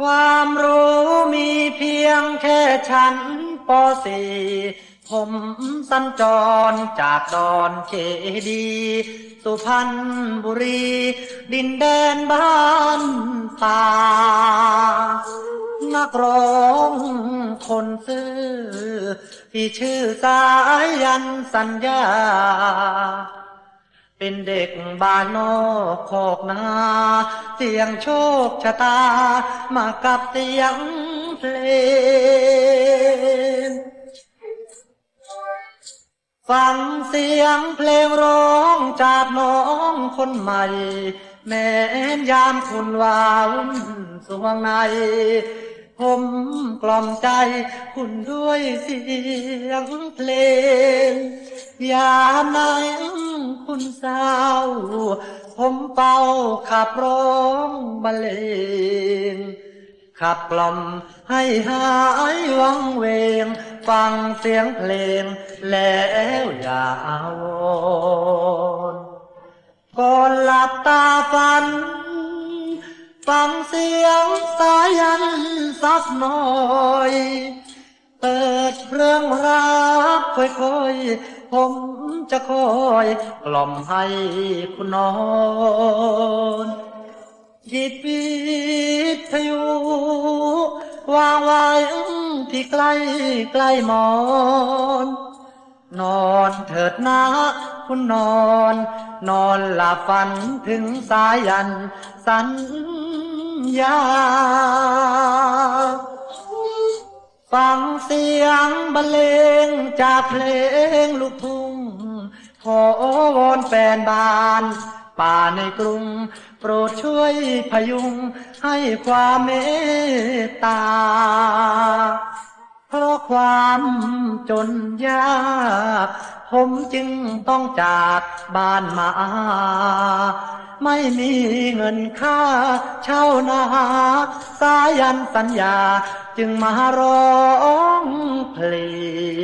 ความรู้มีเพียงแค่ชั้นปสี่ผมสัญจรจากดอนเขดี สุพรรณบุรี ดินแดนบ้านป่านักร้องคนซื่อที่ชื่อสายันสัญญา เป็นเด็กบ้านนอกขอกนา เสียงโชคชะตา มากับเสียงเพลง ฟังเสียงเพลงร้องจากน้องคนใหม่ แม้ยามคุณวาวุ่นสวงใน ผมกล่อมใจคุณด้วยเสียงเพลง ยามไหน ผมเป่าขับร้องบรรเลงขับกล่อมให้หายวังเวง ฟังเสียงเพลง แล้วอย่าอาวรก่อนหลับตาฝัน ฟังเสียงสายันสักหน่อย เปิดเรื่องรักค่อยๆ ผมจะคอยกล่อมให้คุณนอนหยิบวิทยุวางไว้ที่ใกล้ใกล้หมอน นอนเถิดนะคุณนอน นอนหลับฝันถึงสายัน สัญญา เสียงบรรเลงจากเพลงลูกทุ่งขอวอนแฟนบ้านป่าในกรุง โปรดช่วยพยุงให้ความเมตตา เพราะความจนยาก ผมจึงต้องจากบ้านมา ไม่มีเงินค่าเช่านา สายันสัญญาจึงมาร้อง play.